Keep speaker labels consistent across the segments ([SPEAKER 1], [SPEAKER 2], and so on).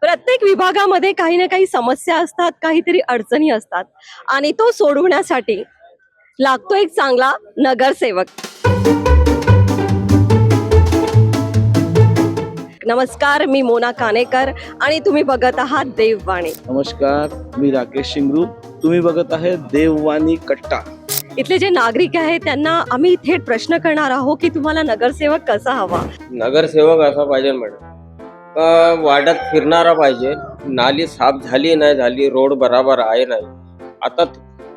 [SPEAKER 1] प्रत्येक विभागामध्ये काही ना काही समस्या असतात काहीतरी अडचणी असतात. आणि तो सोडवण्यासाठी लागतो एक चांगला नगरसेवक. नमस्कार मी मोना कानेकर आणि तुम्ही बघत आहात देववाणी.
[SPEAKER 2] नमस्कार मी राकेश शिंगरू. तुम्ही बघत आहे देववाणी कट्टा.
[SPEAKER 1] इथले जे नागरिक आहेत त्यांना आम्ही थेट प्रश्न करणार आहोत की तुम्हाला नगरसेवक कसा हवा?
[SPEAKER 3] नगरसेवक असा पाहिजे मॅडम. वाड्यात फिरणारा पाहिजे. नाली साफ झाली नाही झाली रोड बराबर आहे नाही. आता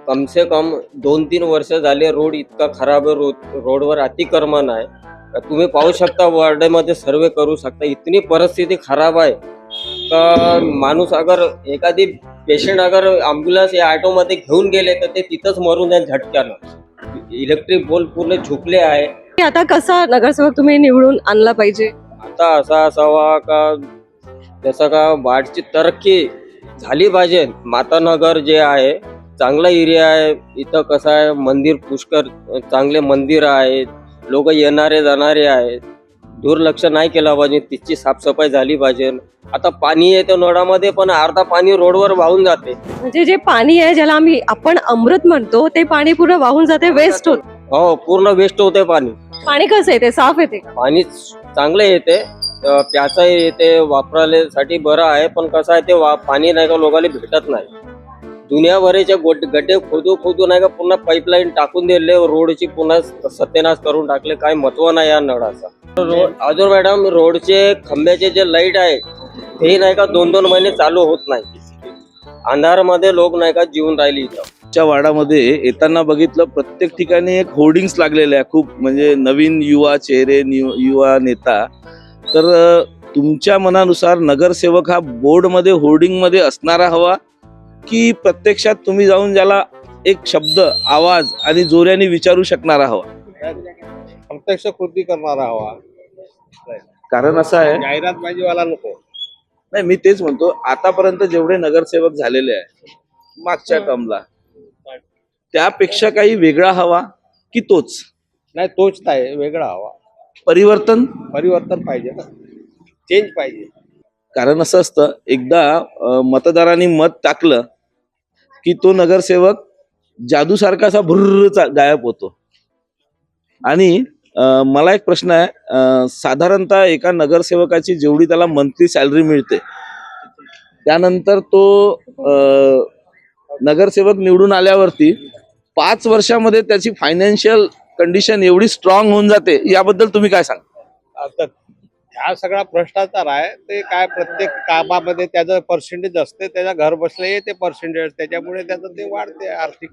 [SPEAKER 3] कम से कम दोन तीन वर्ष झाले रोड इतका खराब आहे रोड रोडवर अतिक्रमण आहे. तुम्ही पाहू शकता वार्डामध्ये सर्वे करू शकता. इतनी परिस्थिती खराब आहे. तर माणूस अगर एखादी पेशंट अगर ॲम्ब्युलन्स या ऑटोमध्ये घेऊन गेले तर ते तिथंच मरून जाईल झटक्यानं. इलेक्ट्रिक पोल पूर्ण झुकले आहे.
[SPEAKER 1] आता कसा नगरसेवक तुम्ही निवडून आणला पाहिजे?
[SPEAKER 3] आता असा असावा का? जसं का वाढची तरक्की झाली पाहिजे? मातानगर जे आहे चांगला एरिया आहे. इथं कसं आहे मंदिर पुष्कर चांगले मंदिर आहेत. लोक येणारे जाणारे आहेत. दुर्लक्ष नाही केला पाहिजे. तिची साफसफाई झाली पाहिजे. आता पाणी येतं नळामध्ये पण अर्धा पाणी रोडवर वाहून जाते.
[SPEAKER 1] म्हणजे जे पाणी आहे ज्याला आम्ही आपण अमृत म्हणतो ते पाणी पूर्ण वाहून जाते वेस्ट होत.
[SPEAKER 3] हो पूर्ण वेस्ट होते पाणी.
[SPEAKER 1] पाणी कसं आहे? ते साफ येते
[SPEAKER 3] पाणी चांगले येते अं, येते वापरायसाठी बरं आहे पण कसं आहे ते वा- पाणी नाही का लोकांना भेटत नाही. दुनियाभराचे गोट गड्डे खोदू खोदू नाही का पुन्हा पाईपलाईन टाकून दिले रोडची पुन्हा सत्यनाश करून टाकले काय महत्त्व नाही या नळाचा. रोड अजून मॅडम रोडचे खंब्याचे जे लाइट आहे ते नाही का दोन दोन महिने चालू होत नाही. अंधारामध्ये लोक नाही का जीवन राहिली इथं.
[SPEAKER 2] च्या वाडामध्ये येताना बघितलं प्रत्येक ठिकाणी एक होर्डिंग्स लागलेले आहे खूप म्हणजे नवीन युवा चेहरे न्यू- युवा नेता. तर तुमच्या मनानुसार नगरसेवक हा बोर्डमध्ये होर्डिंगमध्ये असणारा हवा की प्रत्यक्षात तुम्ही जाऊन ज्याला एक शब्द आवाज आणि जोऱ्याने विचारू शकणारा हवा?
[SPEAKER 4] प्रत्यक्ष कृती करणारा हवा.
[SPEAKER 2] कारण असं आहे
[SPEAKER 4] जाहिरात पाहिजेवाला नको.
[SPEAKER 2] नाही मी तेच म्हणतो आतापर्यंत जेवढे नगरसेवक झालेले आहे मागच्या टर्मला त्यापेक्षा काही वेगळा हवा की तोच?
[SPEAKER 4] नाही तोच नाही वेगळा हवा.
[SPEAKER 2] परिवर्तन?
[SPEAKER 4] परिवर्तन पाहिजे ना. चेंज पाहिजे.
[SPEAKER 2] कारण असं असतं एकदा अं, मतदारांनी मत टाकलं की तो नगरसेवक जादूसारखा असा भुर्र गायब होतो. आणि अं, मला एक प्रश्न आहे अं, साधारणतः एका नगरसेवकाची जेवढी त्याला मंथली सॅलरी मिळते त्यानंतर तो अं, नगरसेवक निवडून आल्यावरती पाच वर्षामध्ये त्याची फायनान्शियल कंडिशन एवढी स्ट्रॉंग होऊन जाते याबद्दल तुम्ही काय सांगा
[SPEAKER 4] हा सगळा भ्रष्टाचार आहे ते काय प्रत्येक कामामध्ये त्याचं पर्सेंटेज असते त्याच्या घर बसले येते पर्सेंटेज त्याच्यामुळे त्याचं ते वाढते आर्थिक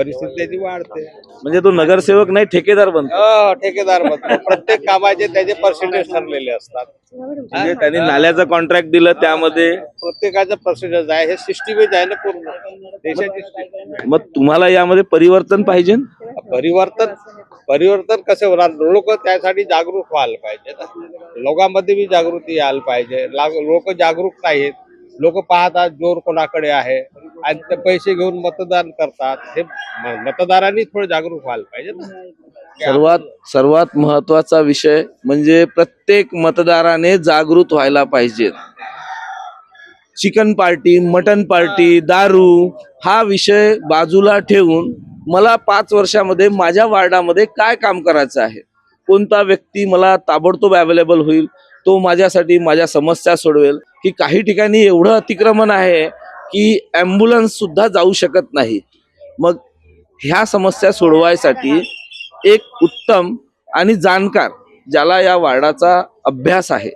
[SPEAKER 4] परिस्थिती त्याची वाढते.
[SPEAKER 2] म्हणजे तो नगरसेवक नाही ठेकेदार बनतो.
[SPEAKER 4] हो, ठेकेदार बनतो. प्रत्येक कामाचे त्याचे पर्सेंटेज ठरलेले असतात.
[SPEAKER 2] म्हणजे त्यांनी नाल्याचं कॉन्ट्रॅक्ट दिलं त्यामध्ये.
[SPEAKER 4] प्रत्येकाचं पर्सेंटेज आहे. हे सिस्टीमच आहे ना पूर्ण. देशाची system.
[SPEAKER 2] मग तुम्हाला यामध्ये परिवर्तन पाहिजे?
[SPEAKER 4] परिवर्तन परिवर्तन कसे होणार? लोक त्यासाठी जागरूक व्हायला पाहिजे ना. लोकांमध्ये बी जागृती यायला पाहिजे. लोक जागरूक नाहीत. लोक पाहतात जोर कोणाकडे आहे? आणि ते पैसे घेऊन मतदान करतात. हे म- मतदारांनी थोडं जागरूक व्हायला पाहिजे ना.
[SPEAKER 2] सर्वात सर्वात महत्त्वाचा विषय म्हणजे प्रत्येक मतदाराने जागृत व्हायला पाहिजे. चिकन पार्टी मटन पार्टी दारू हा विषय बाजूला ठेवून मला पाच वर्षामध्ये माझ्या वार्डामध्ये काय काम करायचं आहे? कोणता व्यक्ती मला ताबडतोब अवेलेबल होईल? तो माझ्यासाठी माझ्या समस्या सोडवेल. की काही ठिकाणी एवढं अतिक्रमण आहे की ॲम्ब्युलन्स सुद्धा जाऊ शकत नाही. मग ह्या समस्या सोडवायसाठी एक उत्तम आणि जाणकार ज्याला या वार्डाचा अभ्यास आहे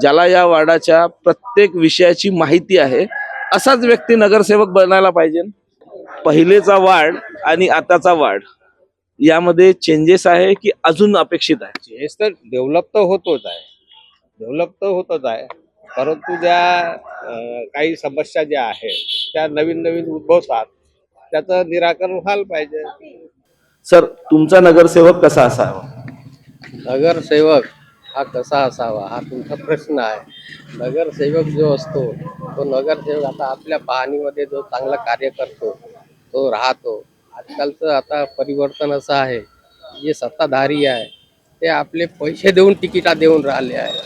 [SPEAKER 2] ज्याला या वार्डाच्या प्रत्येक विषयाची माहिती आहे असाच व्यक्ती नगरसेवक बनायला पाहिजे. पहिलेचा वार्ड आणि आताचा वार्ड यामध्ये चेंजेस आहे की अजून अपेक्षित आहे?
[SPEAKER 4] चेंजेस तर डेव्हलप तर होतोच आहे. डेव्हलप तर होतच आहे परंतु ज्या काही समस्या ज्या आहेत त्या नवीन नवीन उद्भवतात त्याचं निराकरण व्हायला पाहिजे.
[SPEAKER 2] सर तुमचा नगरसेवक कसा असावा?
[SPEAKER 5] नगरसेवक हा कसा असावा हा तुमचा प्रश्न आहे. नगरसेवक जो असतो तो नगरसेवक आता आपल्या पाहणीमध्ये जो चांगला कार्य करतो तो राहतो. आजकालचं आता परिवर्तन असं आहे जे सत्ताधारी आहे ते आपले पैसे देऊन तिकिटा देऊन राहिले आहे.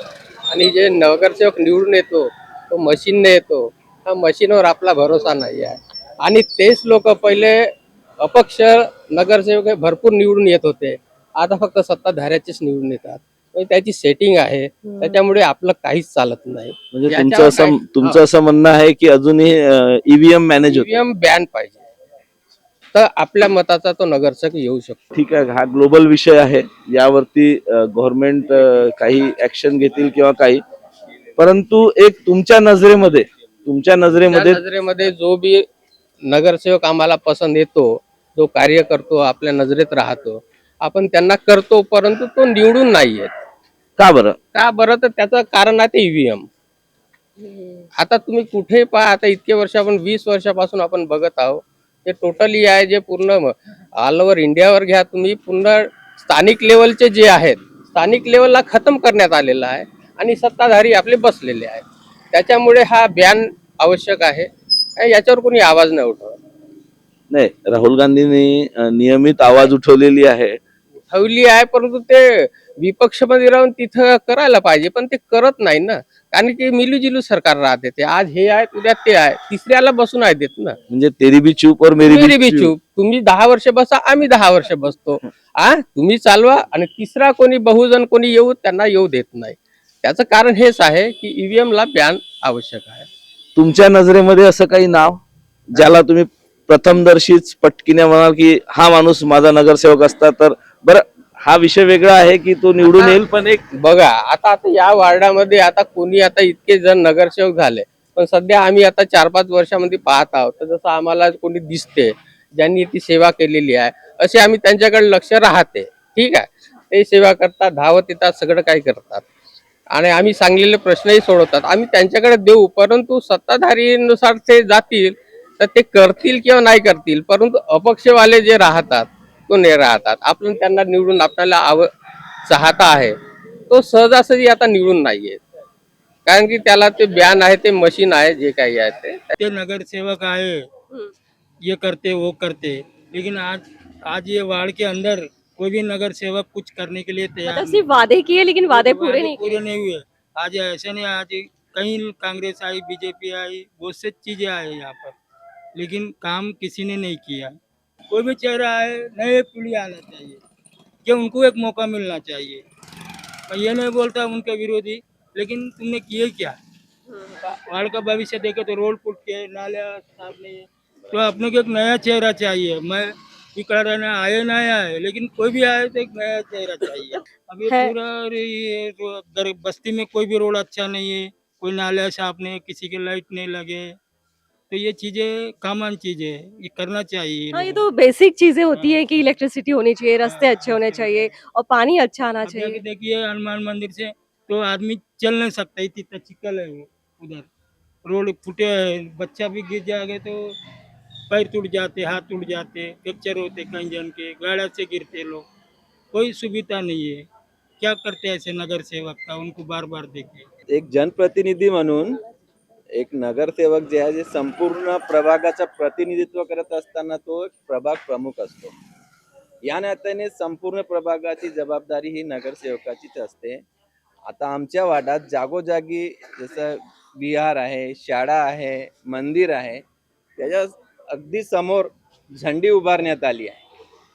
[SPEAKER 5] आणि जे नगरसेवक निवडून येतो तो मशीनने येतो त्या मशीनवर आपला भरोसा नाही आहे. आणि तेच लोक पहिले अपक्ष नगरसेवक हे भरपूर निवडून येत होते. आता फक्त सत्ताधाऱ्याचेच निवडून येतात. म्हणजे त्याची सेटिंग आहे. त्याच्यामुळे आपलं काहीच चालत नाही.
[SPEAKER 2] म्हणजे तुमचं असं तुमचं असं म्हणणं आहे की अजूनही ईव्हीएम मॅनेज होत.
[SPEAKER 5] ईव्हीएम बॅन पाहिजे. तर आपल्या मताचा तो नगरसेवक येऊ शकतो.
[SPEAKER 2] ठीक आहे हा ग्लोबल विषय आहे. यावरती गव्हर्नमेंट काही ऍक्शन घेतील किंवा काही. परंतु एक तुमच्या नजरेमध्ये तुमच्या नजरेमध्ये
[SPEAKER 5] नजरेमध्ये जो बी नगरसेवक आम्हाला पसंत येतो जो कार्य करतो आपल्या नजरेत राहतो आपण त्यांना करतो परंतु तो निवडून नाही येत
[SPEAKER 2] का बरं?
[SPEAKER 5] का बरं? तर त्याचं कारण आहे ते ईव्हीएम आता तुम्ही कुठे पहा आता इतके वर्ष आपण वीस वर्षापासून आपण बघत आहोत ते टोटली आहे जे पूर्ण ऑल ओव्हर इंडियावर घ्या तुम्ही पूर्ण स्थानिक लेवलचे जे आहेत स्थानिक लेवलला खतम करण्यात आलेला आहे आणि सत्ताधारी आपले बसलेले आहेत. त्याच्यामुळे हा बॅन आवश्यक आहे. याच्यावर कोणी आवाज नाही उठवत.
[SPEAKER 2] नाही राहुल गांधींनी नियमित आवाज उठवलेली आहे.
[SPEAKER 5] ठेवली आहे परंतु ते विपक्षमध्ये राहून तिथं करायला पाहिजे पण ते करत नाही ना. कारण की मिलूजिलू सरकार राहते ते आज हे आहे उद्या ते आहे तिसऱ्याला बसून आहे देत ना.
[SPEAKER 2] म्हणजे तेरी बी चूप और मेरी
[SPEAKER 5] मेरी
[SPEAKER 2] बी चूप.
[SPEAKER 5] चूप. तुम्ही दहा वर्ष बसा आम्ही दहा वर्ष बसतो. आ तुम्ही चालवा आणि तिसरा कोणी बहुजन कोणी येऊ त्यांना येऊ देत नाही. त्याचं कारण हेच आहे की ईव्हीएम ला बॅन आवश्यक आहे.
[SPEAKER 2] तुमच्या नजरेमध्ये असं काही नाव ज्याला तुम्ही प्रथमदर्शीच पटकीने म्हणाल की हा माणूस माझा नगरसेवक असता तर बरं हा विषय वेगळा आहे की तो निवडून येईल पण एक
[SPEAKER 5] बघा आता आता या वार्डामध्ये आता कोणी आता इतके जण नगरसेवक झाले पण सध्या आम्ही आता चार पाच वर्षामध्ये पाहत आहोत. तर जसं आम्हाला कोणी दिसते ज्यांनी ती सेवा केलेली आहे असे आम्ही त्यांच्याकडे लक्ष राहते. ठीक आहे? ते सेवा करतात धावत येतात सगळं काही करतात. आणि आम्ही सांगलेले प्रश्नही सोडवतात. आम्ही त्यांच्याकडे देऊ परंतु सत्ताधारीनुसार ते जातील तर ते करतील किंवा नाही करतील परंतु अपक्षवाले जे राहतात तो नाही राहतात. आपण त्यांना निवडून आपल्याला आव चाहता आहे. तो सहजासहजी आता निवडून नाही येत कारण की त्याला ते बॅन आहे ते मशीन आहे जे काही आहे ते.
[SPEAKER 6] ते नगर सेवक आए ये करते वो करते. लेकिन आज आज ये वार्ड के अंदर कोई भी नगर सेवक कुछ करने के लिए तैयार
[SPEAKER 1] मतलब सिर्फ़ वादे किए लेकिन वादे पूरे नहीं
[SPEAKER 6] पूरे नहीं हुए। आज ऐसे नहीं आज कहीं कांग्रेस आई बीजेपी आई बहुत से चीज़ें आई यहाँ पर। लेकिन काम किसी ने नहीं किया। कोई भी चेहरा आए नए पीढ़ी आना चाहिए कि उनको एक मौका मिलना चाहिए। मैं ये नहीं बोलता उनके विरोधी लेकिन तुमने किए क्या? वार्ड का भविष्य देखे तो रोड फुट के नाले साफ़ नहीं है तो अपने को एक नया चेहरा चाहिए। मैं इकड़ा रहना आए ना आए लेकिन कोई भी आए तो एक नया चेहरा चाहिए।
[SPEAKER 1] अभी
[SPEAKER 6] पूरा ये दर- बस्ती में कोई भी रोड अच्छा नहीं है कोई नाले साफ़ नहीं किसी के लाइट नहीं लगे तो ये चीज़ें कॉमन चीज़ें है ये करना चाहिए
[SPEAKER 1] हाँ ये तो बेसिक चीज़ें होती है कि इलेक्ट्रिसिटी होनी चाहिए रास्ते अच्छे होने चाहिए और पानी अच्छा आना चाहिए।
[SPEAKER 6] देखिए हनुमान मंदिर से तो आदमी चल नहीं सकता इतना चिकल है वो उधर। रोड फूटे हैं बच्चा भी गिर जाएगा तो पैर टूट जाते हाथ टूट जाते फ्रैक्चर होते कहीं जन के गाड़ा से गिरते लोग। कोई सुविधा नहीं है। क्या करते ऐसे नगर सेवक का उनको बार बार देखे।
[SPEAKER 7] एक जनप्रतिनिधी म्हणून एक नगरसेवक जे आहे जे संपूर्ण प्रभागाचं प्रतिनिधित्व करत असताना तो एक प्रभाग प्रमुख असतो. या नात्याने संपूर्ण प्रभागाची जबाबदारी ही नगरसेवकाचीच असते. आता आमच्या वाड्यात जागोजागी जसं विहार आहे शाळा आहे मंदिर आहे त्याच्या अगदी समोर झंडी उभारण्यात आली आहे.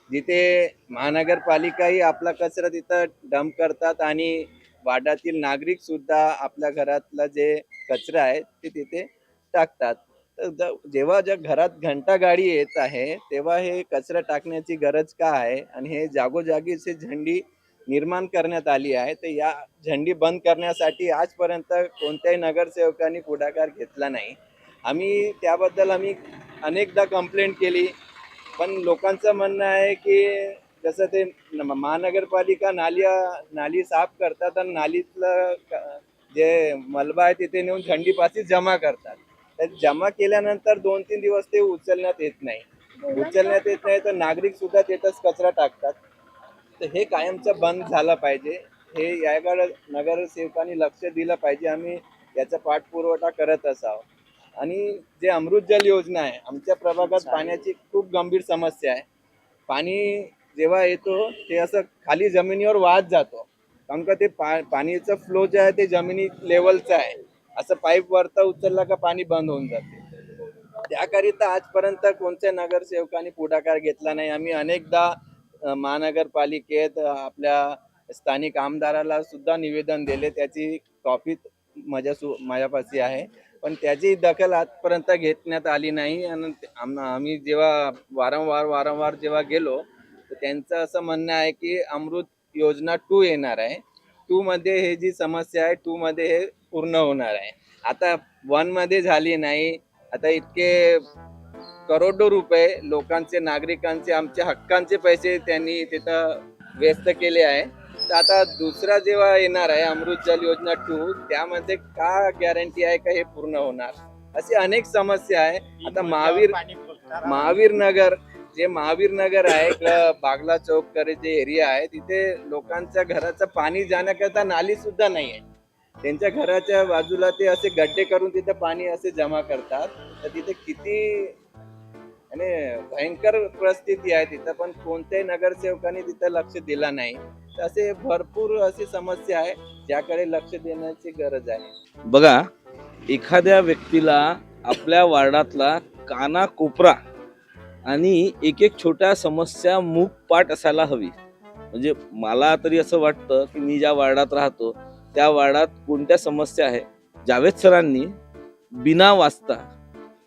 [SPEAKER 7] जिथे महानगरपालिकाही आपला कचरा तिथं डंप करतात आणि वाड्यातील नागरिकसुद्धा आपल्या घरातलं जे कचरा आहे ते तिथे टाकतात. तर जेव्हा ज्या घरात घंटा गाडी येत आहे तेव्हा हे कचरा टाकण्याची गरज का आहे? आणि हे जागोजागी झंडी निर्माण करण्यात आली आहे तर या झंडी बंद करण्यासाठी आजपर्यंत कोणत्याही नगरसेवकांनी पुढाकार घेतला नाही. आम्ही त्याबद्दल आम्ही अनेकदा कंप्लेंट केली पण लोकांचं म्हणणं आहे की जसं ते महानगरपालिका नाली नाली साफ करतात आणि नालीतलं जे मलबा आहे तिथे नेऊन थंडीपाशी जमा करतात. तर जमा केल्यानंतर दोन तीन दिवस ते उचलण्यात येत नाही. उचलण्यात येत नाही तर नागरिक सुद्धा तिथंच कचरा टाकतात. तर हे कायमचं बंद झालं पाहिजे. हे याकडे नगरसेवकांनी लक्ष दिलं पाहिजे. आम्ही याचा पाठपुरवठा करत असावं. आणि जे अमृत जल योजना आहे आमच्या प्रभागात पाण्याची खूप गंभीर समस्या आहे. पाणी जेव्हा येतो ते असं खाली जमिनीवर वाहत जातो. कारण का ते पा पाण्याचा फ्लो जे आहे ते जमिनी लेवलचं आहे. असं पाईप वरता उचलला का पाणी बंद होऊन जाते. त्याकरिता आजपर्यंत कोणत्या नगरसेवकांनी पुढाकार घेतला नाही. आम्ही अनेकदा महानगरपालिकेत आपल्या स्थानिक आमदाराला सुद्धा निवेदन दिले. त्याची कॉपी माझ्या सु माझ्यापाशी आहे. पण त्याची दखल आजपर्यंत घेतण्यात आली नाही. आणि आम्ही जेव्हा वारंवार वारंवार जेव्हा गेलो तर त्यांचं असं म्हणणं आहे की अमृत योजना टू येणार आहे. टू मध्ये हे जी समस्या आहे टू मध्ये हे पूर्ण होणार आहे. आता वनमध्ये झाली नाही आता इतके करोडो रुपये लोकांचे नागरिकांचे आमच्या हक्कांचे पैसे त्यांनी तिथं व्यस्त केले आहे. तर आता दुसरा जेव्हा येणार आहे अमृत जल योजना टू त्यामध्ये का गॅरंटी आहे का हे पूर्ण होणार? अशी अनेक समस्या आहे. आता महावीर महावीर नगर जे महावीर नगर आहे बागला चौक करे जे एरिया आहे तिथे लोकांच्या घराचं पाणी जाण्याकरता नाली सुद्धा नाही आहे. त्यांच्या घराच्या बाजूला ते असे गड्डे करून तिथे पाणी असे जमा करतात. तर तिथे किती आणि भयंकर परिस्थिती आहे तिथं पण कोणत्याही नगरसेवकांनी तिथं लक्ष दिला नाही. तर असे भरपूर अशी समस्या आहे ज्याकडे लक्ष देण्याची गरज आहे.
[SPEAKER 2] बघा एखाद्या व्यक्तीला आपल्या वार्डातला काना कोपरा आणि एक एक छोट्या समस्या मूक पाठ असायला हवी. म्हणजे मला तरी असं वाटतं की मी ज्या वार्डात राहतो त्या वार्डात कोणत्या समस्या आहे? जावेद सरांनी बिना वाचता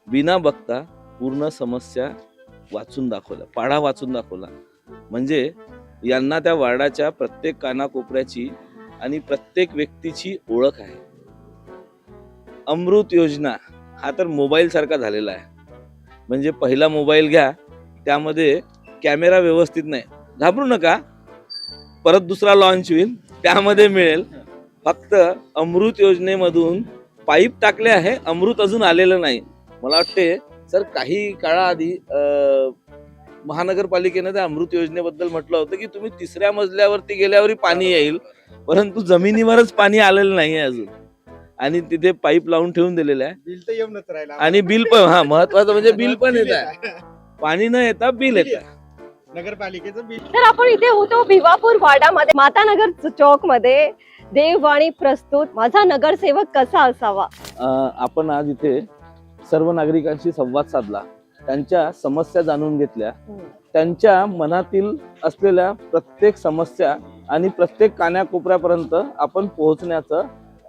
[SPEAKER 2] बिना बघता पूर्ण समस्या वाचून दाखवल्या पाढा वाचून दाखवला. म्हणजे यांना त्या वार्डाच्या प्रत्येक कानाकोपऱ्याची आणि प्रत्येक व्यक्तीची ओळख आहे. अमृत योजना हा तर मोबाईल सारखा झालेला आहे. म्हणजे पहिला मोबाईल घ्या त्यामध्ये कॅमेरा व्यवस्थित नाही. घाबरू नका. परत दुसरा लॉन्च होईल त्यामध्ये मिळेल. फक्त अमृत योजनेमधून पाईप टाकले आहे अमृत अजून आलेलं नाही. मला वाटते सर काही काळाआधी महानगरपालिकेनं त्या अमृत योजनेबद्दल म्हटलं होतं की तुम्ही तिसऱ्या मजल्यावरती गेल्यावरही पाणी येईल परंतु जमिनीवरच पाणी आलेलं नाही आहे अजून. आणि तिथे पाईप लावून ठेवून दिलेलं आहे. आणि बिल पण हा महत्वाचं म्हणजे बिल पण येत आहे. पाणी न येता बिल येत
[SPEAKER 8] नगरपालिकेचं बिल.
[SPEAKER 1] तर आपण इथे होतो भिवापूर वाडामध्ये मातानगर चौकमध्ये देववाणी प्रस्तुत. माझा नगरसेवक कसा असावा?
[SPEAKER 2] आपण आज इथे सर्व नागरिकांशी संवाद साधला. त्यांच्या समस्या जाणून घेतल्या. त्यांच्या मनातील असलेल्या प्रत्येक समस्या आणि प्रत्येक कान्याकोपऱ्यापर्यंत आपण पोहोचण्याचं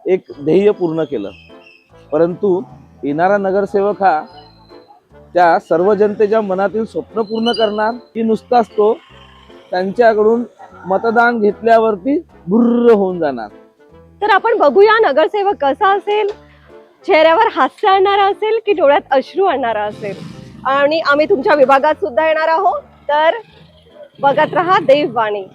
[SPEAKER 2] एक ध्येय पूर्ण केलं. परंतु येणारा नगरसेवक हा त्या सर्व जनतेच्या मनातील स्वप्न पूर्ण करणार की नुसताच तो त्यांच्याकडून मतदान घेतल्यावरती भुर्र होऊन जाणार.
[SPEAKER 1] तर आपण बघूया नगरसेवक कसा असेल? चेहऱ्यावर हास्य आणणारा असेल की डोळ्यात अश्रू आणणारा असेल? आणि आम्ही तुमच्या विभागात सुद्धा येणार आहोत. तर बघत राहा देववाणी.